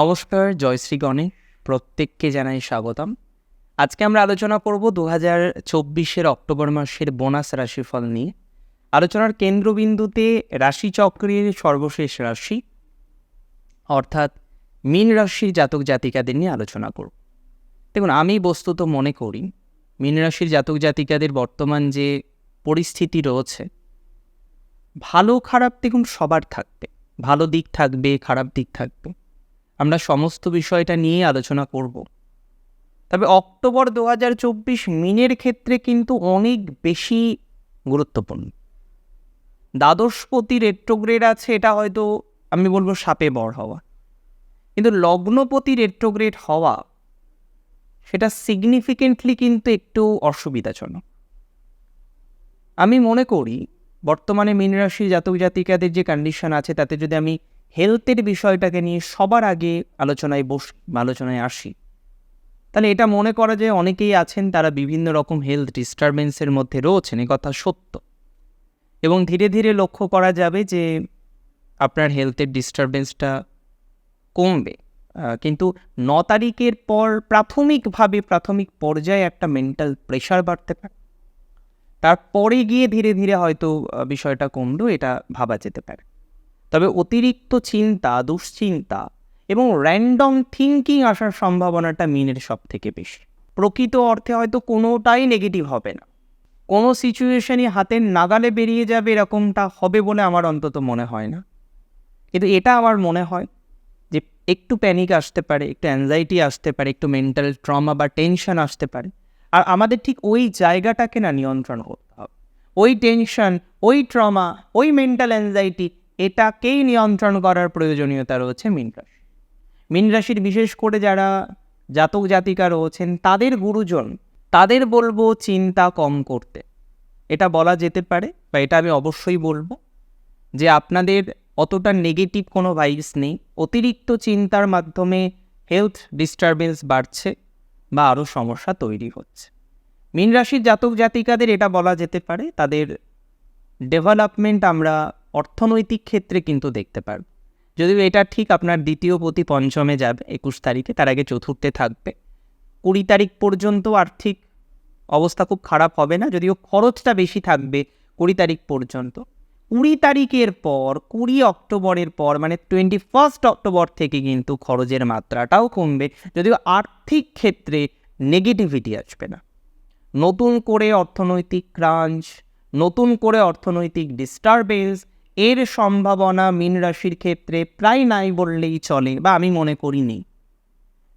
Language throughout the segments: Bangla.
নমস্কার জয়শ্রী গণেশ প্রত্যেককে জানাই স্বাগতম। আজকে আমরা আলোচনা করব দু হাজার চব্বিশের অক্টোবর মাসের বোনাস রাশিফল নিয়ে। আলোচনার কেন্দ্রবিন্দুতে রাশিচক্রের সর্বশেষ রাশি, অর্থাৎ মীন রাশির জাতক জাতিকাদের নিয়ে আলোচনা করব। দেখুন, আমি বস্তুত মনে করি, মীন রাশির জাতক জাতিকাদের বর্তমান যে পরিস্থিতি রয়েছে, ভালো খারাপ দেখুন সবার থাকবে, ভালো দিক থাকবে, খারাপ দিক থাকবে। আমরা সমস্ত বিষয়টা নিয়ে আলোচনা করব। তবে অক্টোবর দু হাজার চব্বিশ মিনের ক্ষেত্রে কিন্তু অনেক বেশি গুরুত্বপূর্ণ। দ্বাদশপতি রেট্রোগ্রেড আছে, এটা হয়তো আমি বলব সাপে বর হওয়া। কিন্তু লগ্নপতি রেট্রোগ্রেড হওয়া, সেটা সিগনিফিকেন্টলি কিন্তু একটু অসুবিধাজনক। আমি মনে করি, বর্তমানে মীন রাশি জাতক জাতিকাদের যে কন্ডিশন আছে, তাতে যদি আমি হেলথের বিষয়টাকে নিয়ে সবার আগে আলোচনায় বস, আলোচনায় আসি। তাহলে এটা মনে করা যায় অনেকেই আছেন তারা বিভিন্ন রকম হেলথ ডিস্টারবেন্সের মধ্যে রয়েছেন, এ কথা সত্য। এবং ধীরে ধীরে লক্ষ্য করা যাবে যে আপনার হেলথের ডিস্টারবেন্সটা কমবে। কিন্তু ন তারিখের পর প্রাথমিকভাবে, প্রাথমিক পর্যায়ে একটা মেন্টাল প্রেশার বাড়তে পারে। তারপরে গিয়ে ধীরে ধীরে হয়তো বিষয়টা কমলেও এটা ভাবা যেতে পারে। তবে অতিরিক্ত চিন্তা, দুশ্চিন্তা এবং র্যান্ডম থিঙ্কিং আসার সম্ভাবনাটা মিনের সব থেকে বেশি। প্রকৃত অর্থে হয়তো কোনোটাই নেগেটিভ হবে না। কোনো সিচুয়েশানই হাতের নাগালে বেরিয়ে যাবে এরকমটা হবে বলে আমার অন্তত মনে হয় না। কিন্তু এটা আমার মনে হয় যে একটু প্যানিক আসতে পারে, একটু অ্যাংজাইটি আসতে পারে, একটু মেন্টাল ট্রমা বা টেনশন আসতে পারে। আর আমাদের ঠিক ওই জায়গাটাকে না নিয়ন্ত্রণ করতে হবে। ওই টেনশন ওই ট্রমা ওই মেন্টাল অ্যাংজাইটি এটাকেই নিয়ন্ত্রণ করার প্রয়োজনীয়তা রয়েছে মীন রাশি। রাশির বিশেষ করে যারা জাতক জাতিকা রয়েছেন, তাদের গুরুজন, তাদের বলব চিন্তা কম করতে। এটা বলা যেতে পারে বা এটা আমি অবশ্যই বলব যে আপনাদের অতটা নেগেটিভ কোনো ভাইবস নেই। অতিরিক্ত চিন্তার মাধ্যমে হেলথ ডিস্টারবেন্স বাড়ছে বা আরও সমস্যা তৈরি হচ্ছে। মীন রাশির জাতক জাতিকাদের এটা বলা যেতে পারে, তাদের ডেভেলপমেন্ট আমরা অর্থনৈতিক ক্ষেত্রে কিন্তু দেখতে পারব যদিও এটা ঠিক আপনার দ্বিতীয় প্রতি পঞ্চমে যাবে, একুশ তারিখে, তার আগে চতুর্থে থাকবে। কুড়ি তারিখ পর্যন্ত আর্থিক অবস্থা খুব খারাপ হবে না, যদিও খরচটা বেশি থাকবে কুড়ি তারিখ পর্যন্ত। কুড়ি তারিখের পর, কুড়ি অক্টোবরের পর মানে টোয়েন্টি ফার্স্ট অক্টোবর থেকে কিন্তু খরচের মাত্রাটাও কমবে, যদিও আর্থিক ক্ষেত্রে নেগেটিভিটি আসবে না। নতুন করে অর্থনৈতিক ক্রাঞ্চ নতুন করে অর্থনৈতিক ডিস্টারবেন্স এর সম্ভাবনা মীন রাশির ক্ষেত্রে প্রায় নাই বললেই চলে, বা আমি মনে করি নেই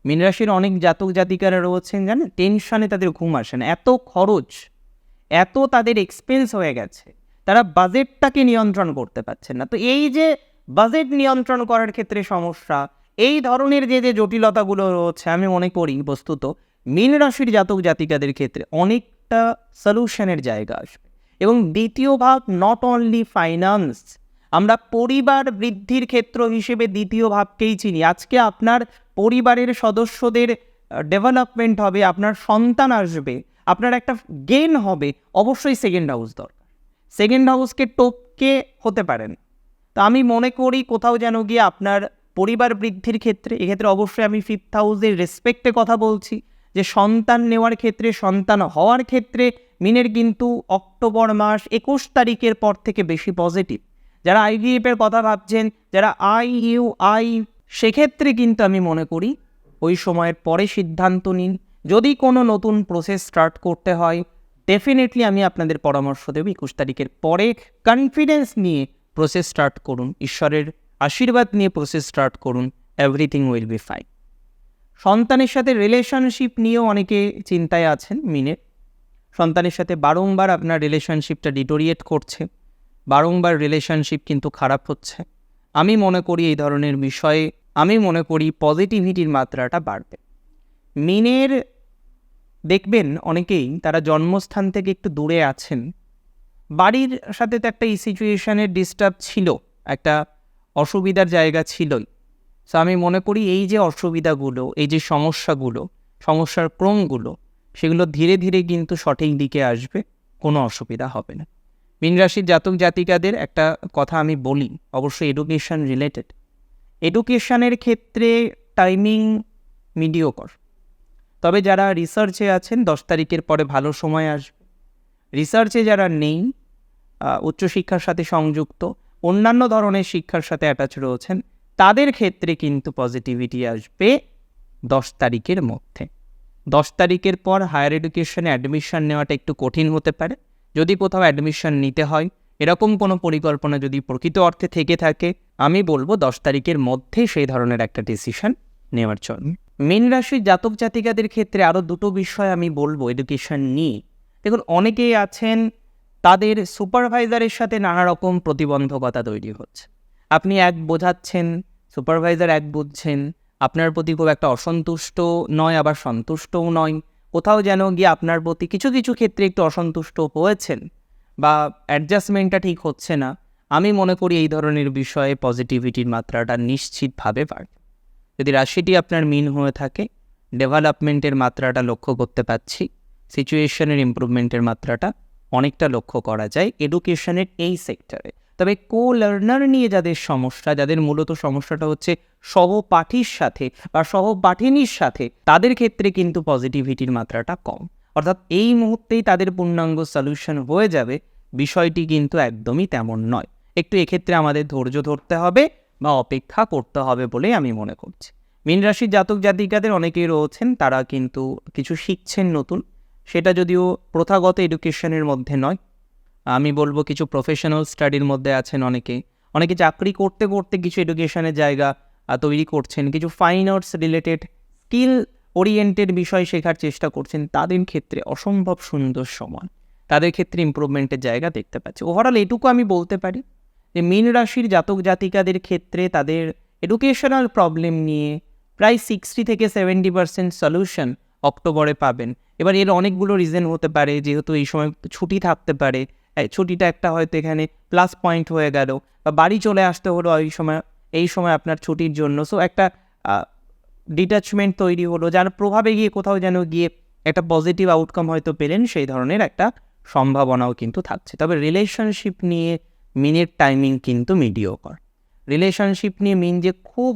মীন রাশির অনেক জাতক জাতিকারা রয়েছেন, জানেন? টেনশনে তাদের ঘুম আসে না। এত খরচ, এত তাদের এক্সপেন্স হয়ে গেছে, তারা বাজেটটাকে নিয়ন্ত্রণ করতে পারছেন না। তো এই যে বাজেট নিয়ন্ত্রণ করার ক্ষেত্রে সমস্যা, এই ধরনের যে যে জটিলতাগুলো রয়েছে, আমি মনে করি বস্তুত, মীন রাশির জাতক জাতিকাদের ক্ষেত্রে অনেকটা সলিউশনের জায়গা আসবে। এবং দ্বিতীয় ভাগ নট অনলি ফাইন্যান্স আমরা পরিবার বৃদ্ধির ক্ষেত্র হিসেবে দ্বিতীয় ভাবকেই চিনি। আজকে আপনার পরিবারের সদস্যদের ডেভেলপমেন্ট হবে, আপনার সন্তান আসবে, আপনার একটা গেন হবে, অবশ্যই সেকেন্ড হাউস দরকার। সেকেন্ড হাউসকে টপকে হতে পারেন। তো আমি মনে করি কোথাও যেন গিয়ে আপনার পরিবার বৃদ্ধির ক্ষেত্রে, এক্ষেত্রে অবশ্যই আমি ফিফথ হাউসের রেসপেক্টে কথা বলছি। যে সন্তান নেওয়ার ক্ষেত্রে, সন্তান হওয়ার ক্ষেত্রে মিনের কিন্তু অক্টোবর মাস একুশ তারিখের পর থেকে বেশি পজিটিভ যারা আইভিএফ এর কথা ভাবছেন, যারা আই ইউ আই সেক্ষেত্রে কিন্তু আমি মনে করি ওই সময়ের পরে সিদ্ধান্ত নিন। যদি কোনো নতুন প্রসেস স্টার্ট করতে হয় ডেফিনেটলি আমি আপনাদের পরামর্শ দেব একুশ তারিখের পরে কনফিডেন্স নিয়ে প্রসেস স্টার্ট করুন। ঈশ্বরের আশীর্বাদ নিয়ে প্রসেস স্টার্ট করুন। এভরিথিং উইল বি ফাইন সন্তানের সাথে রিলেশনশিপ নিয়েও অনেকে চিন্তায় আছেন মিনের। সন্তানের সাথে বারংবার আপনার রিলেশনশিপটা ডিটোরিয়েট করছে। বারংবার রিলেশনশিপ কিন্তু খারাপ হচ্ছে। আমি মনে করি এই ধরনের বিষয়ে, আমি মনে করি পজিটিভিটির মাত্রাটা বাড়বে। মিনের, দেখবেন অনেকেই তারা জন্মস্থান থেকে একটু দূরে আছেন। বাড়ির সাথে তো একটা এই সিচুয়েশনের ডিস্টার্ব ছিল, একটা অসুবিধার জায়গা ছিলই। সো আমি মনে করি এই যে অসুবিধাগুলো, এই যে সমস্যাগুলো, সমস্যার ক্রমগুলো, সেগুলো ধীরে ধীরে কিন্তু সঠিক দিকে আসবে, কোনো অসুবিধা হবে না। মীন রাশির জাতক জাতিকাদের একটা কথা আমি বলি, অবশ্যই এডুকেশন রিলেটেড এডুকেশনের ক্ষেত্রে টাইমিং মিডিওকর তবে যারা রিসার্চে আছেন, দশ তারিখের পরে ভালো সময় আসবে। রিসার্চে যারা নেই উচ্চশিক্ষার সাথে সংযুক্ত, অন্যান্য ধরনের শিক্ষার সাথে অ্যাটাচ রয়েছেন তাদের ক্ষেত্রে কিন্তু পজিটিভিটি আসবে দশ তারিখের মধ্যে। দশ তারিখের পর হায়ার এডুকেশনে অ্যাডমিশন নেওয়াটা একটু কঠিন হতে পারে। যদি কোথাও অ্যাডমিশন নিতে হয়, এরকম কোনো পরিকল্পনা যদি প্রকৃত অর্থে থেকে থাকে, আমি বলব দশ তারিখের মধ্যে সেই ধরনের একটা ডিসিশন নেওয়ার জন্য। মীন রাশির জাতক জাতিকাদের ক্ষেত্রে আরও দুটো বিষয় আমি বলব এডুকেশন নিয়ে। দেখুন, অনেকেই আছেন, তাদের সুপারভাইজারের সাথে নানা রকম প্রতিবন্ধকতা তৈরি হচ্ছে। আপনি এক বোঝাচ্ছেন সুপারভাইজার এক বুঝছেন, আপনার প্রতি খুব একটা অসন্তুষ্ট নয়, আবার সন্তুষ্টও নয়। কোথাও যেন গিয়ে আপনার প্রতি কিছু কিছু ক্ষেত্রে একটু অসন্তুষ্ট হয়েছেন বা অ্যাডজাস্টমেন্টটা ঠিক হচ্ছে না। আমি মনে করি এই ধরনের বিষয়ে পজিটিভিটির মাত্রাটা নিশ্চিতভাবে বাড়বে যদি রাশিটি আপনার মিন হয়ে থাকে ডেভেলপমেন্টের মাত্রাটা লক্ষ্য করতে পারছি। সিচুয়েশনের ইমপ্রুভমেন্টের মাত্রাটা অনেকটা লক্ষ্য করা যায়। এডুকেশনের এই সেক্টরে তবে কো লার্নার নিয়ে যাদের সমস্যা, যাদের মূলত সমস্যাটা হচ্ছে সহপাঠীর সাথে বা সহপাঠিনীর সাথে, তাদের ক্ষেত্রে কিন্তু পজিটিভিটির মাত্রাটা কম। অর্থাৎ এই মুহূর্তেই তাদের পূর্ণাঙ্গ সলিউশন হয়ে যাবে, বিষয়টি কিন্তু একদমই তেমন নয়। একটু এক্ষেত্রে আমাদের ধৈর্য ধরতে হবে বা অপেক্ষা করতে হবে বলে আমি মনে করছি। মীন রাশির জাতক জাতিকাদের অনেকেই রয়েছেন, তারা কিন্তু কিছু শিখছেন নতুন। সেটা যদিও প্রথাগত এডুকেশনের মধ্যে নয় আমি বলব কিছু প্রফেশনাল স্টাডির মধ্যে আছেন অনেকে। অনেকে চাকরি করতে করতে কিছু এডুকেশনের জায়গা তৈরি করছেন, কিছু fine arts related skill oriented বিষয় শেখার চেষ্টা করছেন, তাদের ক্ষেত্রে অসম্ভব সুন্দর সময় তাদের ক্ষেত্রে ইমপ্রুভমেন্টের জায়গা দেখতে পাচ্ছি। ওভারঅল এটুকু আমি বলতে পারি যে, মীন রাশির জাতক জাতিকাদের ক্ষেত্রে তাদের এডুকেশনাল প্রবলেম নিয়ে প্রায় সিক্সটি থেকে সেভেন্টি পার্সেন্ট সলিউশন অক্টোবরে পাবেন। এবার এর অনেকগুলো রিজন হতে পারে, যেহেতু এই সময় ছুটি থাকতে পারে ছুটিটা একটা হয়তো এখানে প্লাস পয়েন্ট হয়ে গেল। বা বাড়ি চলে আসতে হলো এই সময় এই সময় আপনার ছুটির জন্য। সো একটা ডিটাচমেন্ট তৈরি হলো, যার প্রভাবে গিয়ে কোথাও যেন গিয়ে একটা পজিটিভ আউটকাম হয়তো পেলেন, সেই ধরনের একটা সম্ভাবনাও কিন্তু থাকছে। তবে রিলেশনশিপ নিয়ে মিনের টাইমিং কিন্তু মিডিওকর রিলেশনশিপ নিয়ে মিন যে খুব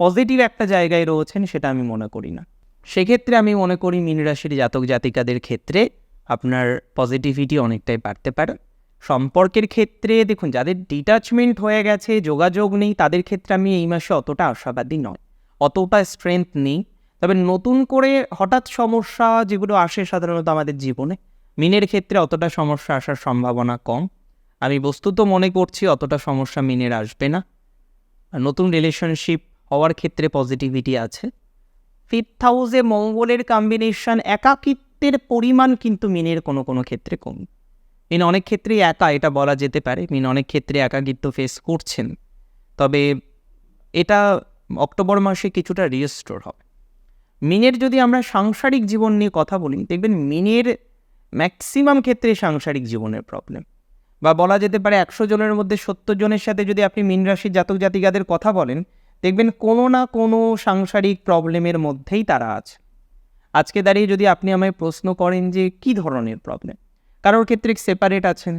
পজিটিভ একটা জায়গায় রয়েছেন, সেটা আমি মনে করি না। সেক্ষেত্রে আমি মনে করি মীন রাশির জাতক জাতিকাদের ক্ষেত্রে আপনার পজিটিভিটি অনেকটাই বাড়তে পারে। সম্পর্কের ক্ষেত্রে দেখুন, যাদের ডিটাচমেন্ট হয়ে গেছে, যোগাযোগ নেই, তাদের ক্ষেত্রে আমি এই মাসে অতটা আশাবাদী নয় অতটা স্ট্রেংথ নেই। তবে নতুন করে হঠাৎ সমস্যা যেগুলো আসে সাধারণত আমাদের জীবনে, মিনের ক্ষেত্রে অতটা সমস্যা আসার সম্ভাবনা কম। আমি বস্তুত মনে করছি অতটা সমস্যা মিনের আসবে না। নতুন রিলেশনশিপ হওয়ার ক্ষেত্রে পজিটিভিটি আছে। ফিফথ হাউসে মঙ্গলের কম্বিনেশন একাকিত্বের পরিমাণ কিন্তু মিনের কোনো কোনো ক্ষেত্রে কম। মিন অনেক ক্ষেত্রেই একা এটা বলা যেতে পারে, মিন অনেক ক্ষেত্রে একাকিত্ব ফেস করছেন। তবে এটা অক্টোবর মাসে কিছুটা রিস্টোর হবে। মিনের যদি আমরা সাংসারিক জীবন নিয়ে কথা বলি, দেখবেন মিনের ম্যাক্সিমাম ক্ষেত্রে সাংসারিক জীবনের প্রবলেম বা বলা যেতে পারে একশো জনের মধ্যে সত্তর জনের সাথে যদি আপনি মিন রাশির জাতক জাতিকাদের কথা বলেন, দেখবেন কোনো না কোনো সাংসারিক প্রবলেমের মধ্যেই তারা আছে। আজকে দাঁড়িয়ে যদি আপনি আমায় প্রশ্ন করেন যে কি ধরনের প্রবলেম কারোর ক্ষেত্রে সেপারেট আছেন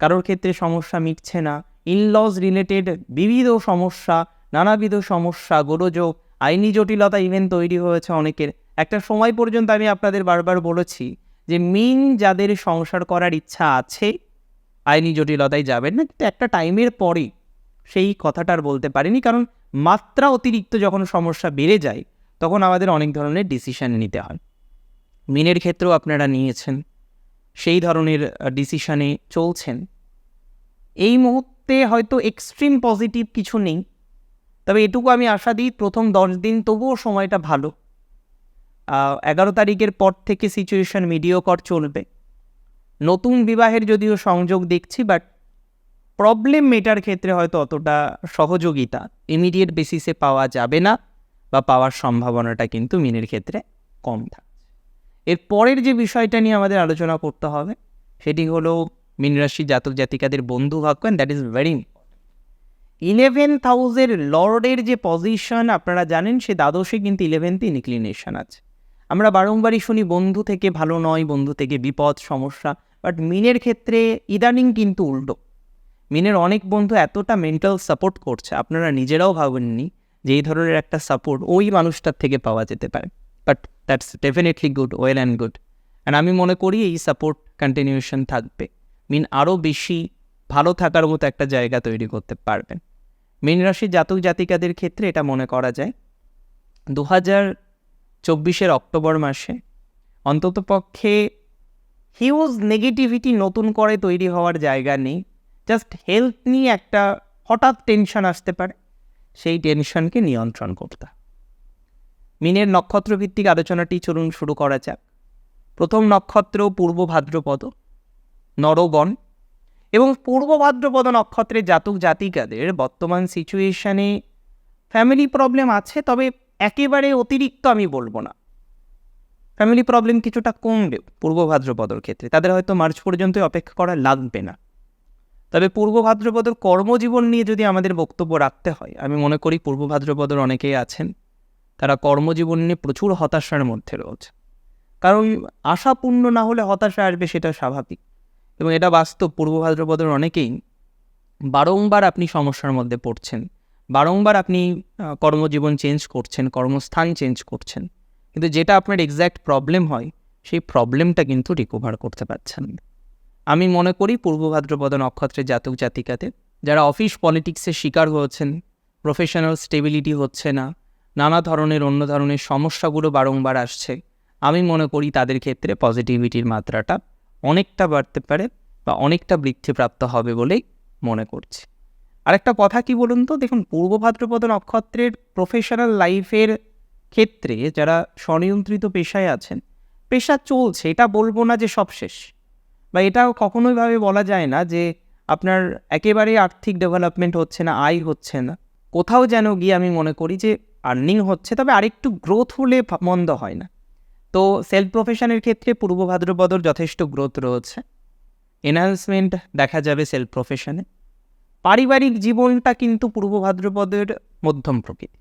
কারোর ক্ষেত্রে সমস্যা মিটছে না ইনলজ রিলেটেড বিবিধ সমস্যা, নানাবিধ সমস্যা, গোলযোগ, আইনি জটিলতা ইভেন তৈরি হয়েছে অনেকের। একটা সময় পর্যন্ত আমি আপনাদের বারবার বলেছি যে মিন যাদের সংসার করার ইচ্ছা আছে, আইনি জটিলতায় যাবেন না, কিন্তু একটা টাইমের পরে সেই কথাটা আর বলতে পারিনি, কারণ মাত্রা অতিরিক্ত যখন সমস্যা বেড়ে যায় তখন আমাদের অনেক ধরনের ডিসিশান নিতে হয়। মিনের ক্ষেত্রেও আপনারা নিয়েছেন, সেই ধরনের ডিসিশানে চলছেন। এই মুহূর্তে হয়তো এক্সট্রিম পজিটিভ কিছু নেই, তবে এটুকু আমি আশা দিই প্রথম দশ দিন তবুও সময়টা ভালো। এগারো তারিখের পর থেকে সিচুয়েশন মিডিওকর চলবে। নতুন বিবাহের যদিও সংযোগ দেখছি বাট প্রবলেম মেটার ক্ষেত্রে হয়তো অতটা সহযোগিতা ইমিডিয়েট বেসিসে পাওয়া যাবে না। বা পাওয়ার সম্ভাবনাটা কিন্তু মিনের ক্ষেত্রে কম থাকছে। এর পরের যে বিষয়টা নিয়ে আমাদের আলোচনা করতে হবে, সেটি হলো মীন রাশি জাতক জাতিকাদের বন্ধু ভাগ্য and that is very eleventh হাউসের লর্ডের যে পজিশন আপনারা জানেন সে দ্বাদশে কিন্তু ইলেভেন্থে ইনক্লিনেশন আছে। আমরা বারংবারই শুনি, বন্ধু থেকে ভালো নয়, বন্ধু থেকে বিপদ, সমস্যা বাট মিনের ক্ষেত্রে ইদানিং কিন্তু উল্টো। মিনের অনেক বন্ধু এতটা মেন্টাল সাপোর্ট করছে, আপনারা নিজেরাও ভাবেননি যে এই ধরনের একটা সাপোর্ট ওই মানুষটার থেকে পাওয়া যেতে পারে। But that's definitely good well and good and আমি মনে করি এই সাপোর্ট কন্টিনিউশন থাকবে। মিন আরও বেশি ভালো থাকার মতো একটা জায়গা তৈরি করতে পারবেন। মীন রাশি জাতক জাতিকাদের ক্ষেত্রে এটা মনে করা যায়। দু হাজার চব্বিশের অক্টোবর মাসে অন্ততপক্ষে হিউজ নেগেটিভিটি নতুন করে তৈরি হওয়ার জায়গা নেই। জাস্ট হেলথ নিয়ে একটা হঠাৎ টেনশন আসতে পারে। সেই টেনশনকে নিয়ন্ত্রণ করতে। মিনের নক্ষত্রভিত্তিক আলোচনাটি চলুন শুরু করা যাক। প্রথম নক্ষত্র পূর্ব ভাদ্রপদ নরগণ এবং পূর্ব ভাদ্রপদ নক্ষত্রের জাতক জাতিকাদের বর্তমান সিচুয়েশনে ফ্যামিলি প্রবলেম আছে, তবে একেবারে অতিরিক্ত আমি বলব না। ফ্যামিলি প্রবলেম কিছুটা কমবে পূর্ব ভাদ্রপদর ক্ষেত্রে, তাদের হয়তো মার্চ পর্যন্ত অপেক্ষা করা লাগবে না। তবে পূর্ব ভাদ্রপদর কর্মজীবন নিয়ে যদি আমাদের বক্তব্য রাখতে হয়, আমি মনে করি পূর্ব ভাদ্রপদর অনেকেই আছেন, তারা কর্মজীবন নিয়ে প্রচুর হতাশার মধ্যে রয়েছে কারণ আশাপূর্ণ না হলে হতাশা আসবে সেটা স্বাভাবিক এবং এটা বাস্তব পূর্ব ভাদ্রপদের অনেকেই বারংবার আপনি সমস্যার মধ্যে পড়ছেন, বারংবার আপনি কর্মজীবন চেঞ্জ করছেন, কর্মস্থান চেঞ্জ করছেন, কিন্তু যেটা আপনার এক্স্যাক্ট প্রবলেম হয়, সেই প্রবলেমটা কিন্তু রিকভার করতে পারছেন না। আমি মনে করি পূর্ব ভাদ্রপদ নক্ষত্রের জাতক জাতিকাতে যারা অফিস পলিটিক্সের শিকার হয়েছেন প্রফেশনাল স্টেবিলিটি হচ্ছে না, নানা ধরনের, অন্য ধরনের সমস্যাগুলো বারংবার আসছে, আমি মনে করি তাদের ক্ষেত্রে পজিটিভিটির মাত্রাটা অনেকটা বাড়তে পারে বা অনেকটা বৃদ্ধিপ্রাপ্ত হবে বলেই মনে করছি। আরেকটা কথা কি বলুন তো? দেখুন, পূর্ব ভাদ্রপদ নক্ষত্রের প্রফেশনাল লাইফের ক্ষেত্রে যারা স্বনিয়ন্ত্রিত পেশায় আছেন, পেশা চলছে, এটা বলব না যে সব শেষ বা এটাও কখনোই ভাবে বলা যায় না যে আপনার একেবারে আর্থিক ডেভেলপমেন্ট হচ্ছে না, আয় হচ্ছে না। কোথাও যেন গিয়ে আমি মনে করি যে আর্নিং হচ্ছে, তবে আরেকটু গ্রোথ হলে মন্দ হয় না। তো সেলফ প্রফেশনের ক্ষেত্রে পূর্ব ভাদ্রপদর যথেষ্ট গ্রোথ রয়েছে। এনহান্সমেন্ট দেখা যাবে সেলফ প্রফেশনে পারিবারিক জীবনটা কিন্তু পূর্ব ভাদ্রপদের মধ্যম প্রকৃতি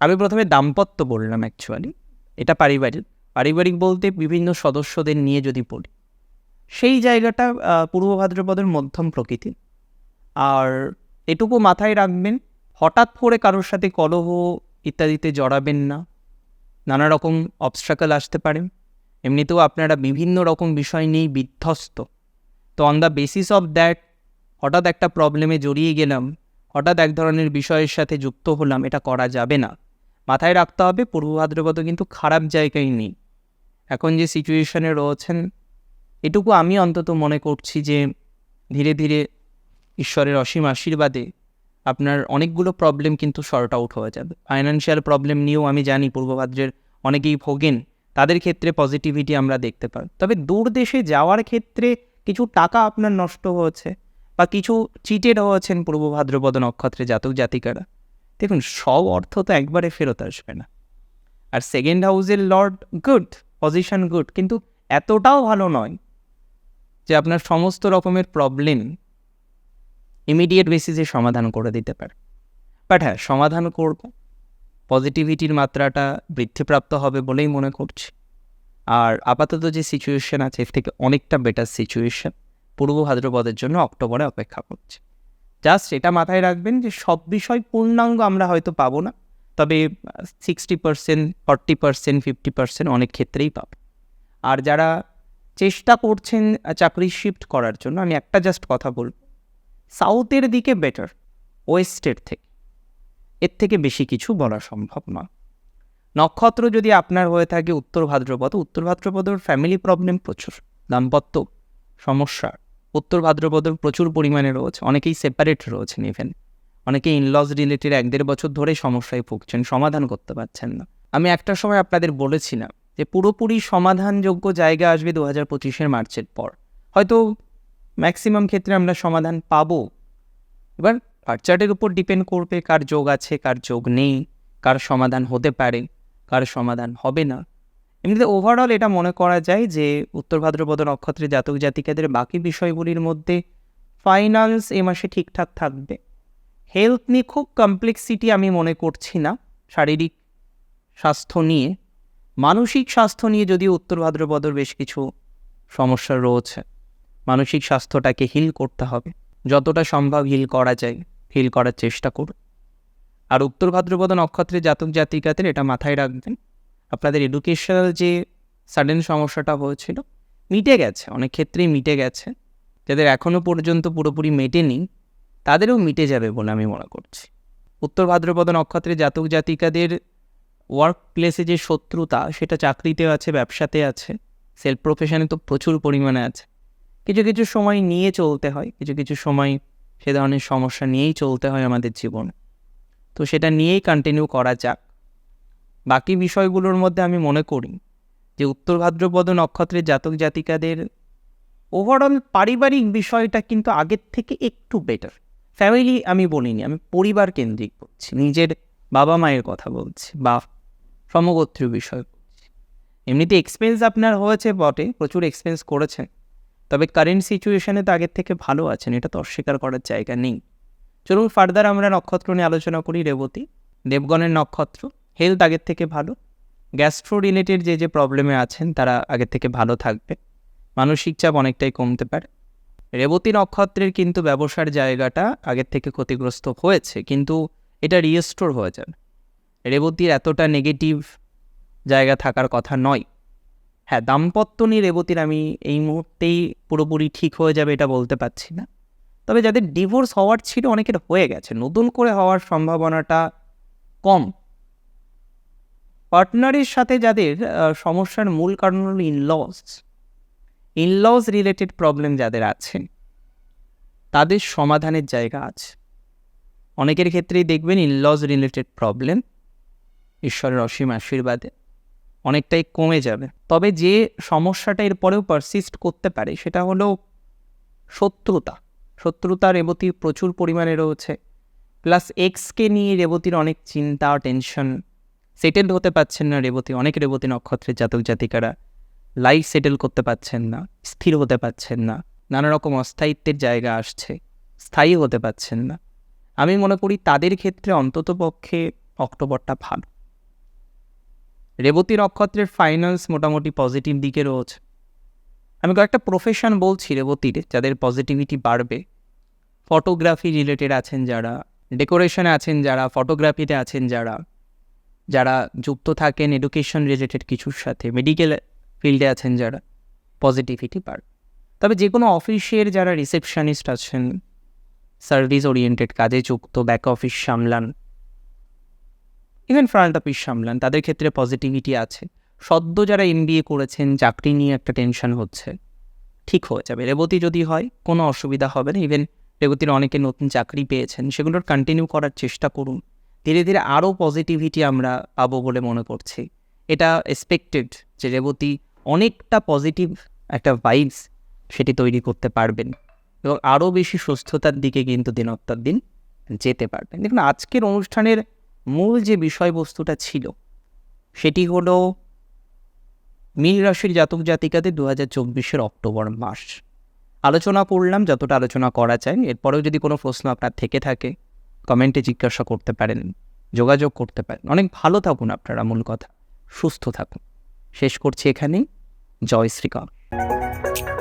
আমি প্রথমে দাম্পত্য বললাম অ্যাকচুয়ালি এটা পারিবারিক। পারিবারিক বলতে বিভিন্ন সদস্যদের নিয়ে যদি পড়ি সেই জায়গাটা পূর্ব ভাদ্রপদের মধ্যম প্রকৃতি আর এটুকু মাথায় রাখবেন, হঠাৎ করে কারোর সাথে কলহ ইত্যাদিতে জড়াবেন না। নানা রকম অবস্ট্রাকল আসতে পারে। এমনিতেও আপনারা বিভিন্ন রকম বিষয় নিয়েই বিধ্বস্ত। তো on the basis of that হঠাৎ একটা প্রবলেমে জড়িয়ে গেলাম, হঠাৎ এক ধরনের বিষয়ের সাথে যুক্ত হলাম, এটা করা যাবে না। মাথায় রাখতে হবে, পূর্ব ভাদ্রপদ কিন্তু খারাপ জায়গায় নেই। এখন যে সিচুয়েশনে রয়েছেন এটুকু আমি অন্তত মনে করছি যে ধীরে ধীরে ঈশ্বরের অসীম আশীর্বাদে আপনার অনেকগুলো প্রবলেম কিন্তু শর্ট আউট হয়ে যাবে। ফাইন্যান্সিয়াল প্রবলেম নিয়েও আমি জানি পূর্বভাদ্রের অনেকেই ভোগেন, তাদের ক্ষেত্রে পজিটিভিটি আমরা দেখতে পাই। তবে দূর দেশে যাওয়ার ক্ষেত্রে কিছু টাকা আপনার নষ্ট হয়েছে বা কিছু চিটেড হয়েছেন পূর্ব ভাদ্রপদ নক্ষত্রে জাতক জাতিকারা। দেখুন, সব অর্থ তো একবারে ফেরত আসবে না। আর সেকেন্ড হাউসের লর্ড গুড পজিশন গুড কিন্তু এতটাও ভালো নয় যে আপনার সমস্ত রকমের প্রবলেম ইমিডিয়েট বেসিসে সমাধান করে দিতে পারে। বাট হ্যাঁ সমাধান করব। পজিটিভিটির মাত্রাটা বৃদ্ধিপ্রাপ্ত হবে বলেই মনে করছি। আর আপাতত যে সিচুয়েশন আছে, এর থেকে অনেকটা বেটার সিচুয়েশন পূর্ব ভাদ্রপদের জন্য অক্টোবরে অপেক্ষা করছে। জাস্ট এটা মাথায় রাখবেন যে সব বিষয় পূর্ণাঙ্গ আমরা হয়তো পাবো না, তবে sixty percent forty percent fifty percent অনেক ক্ষেত্রেই পাবো। আর যারা চেষ্টা করছেন চাকরি শিফট করার জন্য। আমি একটা জাস্ট কথা বলব। সাউথের দিকে বেটার ওয়েস্টের থেকে। এর থেকে বেশি কিছু বলা সম্ভব নয়। নক্ষত্র যদি আপনার হয়ে থাকে উত্তর ভাদ্রপদ, উত্তর ভাদ্রপদর ফ্যামিলি প্রবলেম প্রচুর। দাম্পত্য সমস্যা। উত্তর ভাদ্রপদর প্রচুর পরিমাণে রয়েছে। অনেকেই সেপারেট রয়েছেন ইভেন অনেকেই ইনলস রিলেটেড এক দেড় বছর ধরে সমস্যায় ভুগছেন, সমাধান করতে পারছেন না। আমি একটা সময় আপনাদের বলেছিলাম যে পুরোপুরি সমাধানযোগ্য জায়গা আসবে দু হাজার পঁচিশের মার্চের পর। হয়তো ম্যাক্সিমাম ক্ষেত্রে আমরা সমাধান পাবো। এবার বাচ্চাটির উপর ডিপেন্ড করবে কার যোগ আছে, কার যোগ নেই, কার সমাধান হতে পারে, কার সমাধান হবে না। এমনিতে ওভারঅল এটা মনে করা যায় যে উত্তর ভাদ্রপদ নক্ষত্রের জাতক জাতিকাদের বাকি বিষয়গুলির মধ্যে ফাইন্যান্স এ মাসে ঠিকঠাক থাকবে। হেলথ নিয়ে খুব কমপ্লেক্সিটি আমি মনে করছি না। শারীরিক স্বাস্থ্য নিয়ে। মানসিক স্বাস্থ্য নিয়ে যদিও উত্তর ভাদ্রপদর বেশ কিছু সমস্যা রয়েছে, মানসিক স্বাস্থ্যটাকে হিল করতে হবে। যতটা সম্ভব হিল করা যায় হিল করার চেষ্টা করুন। আর উত্তর ভাদ্রপদ নক্ষত্রের জাতক জাতিকাদের এটা মাথায় রাখবেন, আপনাদের এডুকেশনাল যে সাডেন সমস্যাটা হয়েছিল, মিটে গেছে, অনেক ক্ষেত্রেই মিটে গেছে। যাদের এখনও পর্যন্ত পুরোপুরি মেটেনি, তাদেরও মিটে যাবে বলে আমি মনে করছি। উত্তর ভাদ্রপদ নক্ষত্রের জাতক জাতিকাদের ওয়ার্ক প্লেসে যে শত্রুতা, সেটা চাকরিতে আছে, ব্যবসাতে আছে সেলফ প্রফেশনে তো প্রচুর পরিমাণে আছে। কিছু কিছু সময় নিয়ে চলতে হয়, কিছু কিছু সময় সে ধরনের সমস্যা নিয়েই চলতে হয় আমাদের জীবনে। তো সেটা নিয়েই কন্টিনিউ করা যাক। বাকি বিষয়গুলোর মধ্যে আমি মনে করি যে উত্তর ভাদ্রপদ নক্ষত্রের জাতক জাতিকাদের ওভারঅল পারিবারিক বিষয়টা কিন্তু আগের থেকে একটু বেটার ফ্যামিলি আমি বলিনি, আমি পরিবার কেন্দ্রিক বলছি, নিজের বাবা মায়ের কথা বলছি বা সমগোত্রীয় বিষয়। এমনিতে এক্সপেন্স আপনার হয়েছে বটে, প্রচুর এক্সপেন্স করেছেন। তবে কারেন্ট সিচুয়েশানে তো আগের থেকে ভালো আছেন, এটা তো অস্বীকার করার জায়গা নেই। চলুন ফার্দার আমরা নক্ষত্র নিয়ে আলোচনা করি, রেবতী। দেবগণের নক্ষত্র হেলথ আগের থেকে ভালো। গ্যাস্ট্রো রিলেটেড যে যে প্রবলেমে আছেন, তারা আগের থেকে ভালো থাকবে। মানসিক চাপ অনেকটাই কমতে পারে। রেবতী নক্ষত্রের কিন্তু ব্যবসার জায়গাটা আগের থেকে ক্ষতিগ্রস্ত হয়েছে, কিন্তু এটা রিস্টোর হয়ে যাবে। রেবতীর এতটা নেগেটিভ জায়গা থাকার কথা নয়। হ্যাঁ দাম্পত্য নিয়ে রেবতীর আমি এই মুহূর্তেই পুরোপুরি ঠিক হয়ে যাবে এটা বলতে পারছি না। তবে যাদের ডিভোর্স হওয়ার ছিল অনেকের হয়ে গেছে, নতুন করে হওয়ার সম্ভাবনাটা কম। পার্টনারের সাথে যাদের সমস্যার মূল কারণ হল ইনলস ইনলস রিলেটেড প্রবলেম যাদের আছে, তাদের সমাধানের জায়গা আছে। অনেকের ক্ষেত্রেই দেখবেন ইনলস রিলেটেড প্রবলেম ঈশ্বরের অসীম আশীর্বাদে অনেকটাই কমে যাবে। তবে যে সমস্যাটা এরপরেও পারসিস্ট করতে পারে, সেটা হলো শত্রুতা। শত্রুতা রেবতীর প্রচুর পরিমাণে রয়েছে। প্লাস এক্সকে নিয়ে রেবতীর অনেক চিন্তা টেনশন সেটেল হতে পারছেন না রেবতী। অনেক রেবতী নক্ষত্রের জাতক জাতিকারা লাইফ সেটেল করতে পারছেন না, স্থির হতে পারছেন না, নানা রকম অস্থায়িত্বের জায়গা আসছে, স্থায়ী হতে পারছেন না। আমি মনে করি তাদের ক্ষেত্রে অন্ততপক্ষে অক্টোবরটা ভালো। রেবতী নক্ষত্রের ফাইন্যান্স মোটামুটি পজিটিভ দিকে রয়েছে। আমি কয়েকটা প্রফেশন বলছি রেবতীর, যাদের পজিটিভিটি বাড়বে। ফটোগ্রাফি রিলেটেড আছেন যারা ডেকোরেশনে আছেন যারা ফটোগ্রাফিতে আছেন যারা যারা যুক্ত থাকেন এডুকেশন রিলেটেড কিছুর সাথে মেডিকেল ফিল্ডে আছেন যারা পজিটিভিটি বাড়বে। তবে যে কোনো অফিসের যারা রিসেপশনিস্ট আছেন সার্ভিস ওরিয়েন্টেড কাজে যুক্ত ব্যাক অফিস সামলান ইভেন ফ্রন্ট অফিস সামলান, তাদের ক্ষেত্রে পজিটিভিটি আছে। সদ্য যারা এমবিএ করেছেন, চাকরি নিয়ে একটা টেনশন হচ্ছে। ঠিক হয়ে যাবে। রেবতী যদি হয়, কোনো অসুবিধা হবে না। ইভেন রেবতীর অনেকে নতুন চাকরি পেয়েছেন, সেগুলোর কন্টিনিউ করার চেষ্টা করুন। ধীরে ধীরে আরও পজিটিভিটি আমরা পাবো বলে মনে করছি। এটা এক্সপেক্টেড যে রেবতী অনেকটা পজিটিভ একটা ভাইবস সেটি তৈরি করতে পারবেন। এবং আরও বেশি সুস্থতার দিকে কিন্তু দিনত্তার দিন যেতে পারবেন। দেখুন, আজকের অনুষ্ঠানের মূল যে বিষয়বস্তুটা ছিল, সেটি হলো মীন রাশির জাতক জাতিকাদের দু হাজার চব্বিশের অক্টোবর মাস। আলোচনা করলাম যতটা আলোচনা করা যায়। এরপরেও যদি কোনো প্রশ্ন আপনার থেকে থাকে, কমেন্টে জিজ্ঞাসা করতে পারেন, যোগাযোগ করতে পারেন। অনেক ভালো থাকুন আপনারা, মূল কথা। সুস্থ থাকুন। শেষ করছি এখানেই। জয় শ্রীকান্ত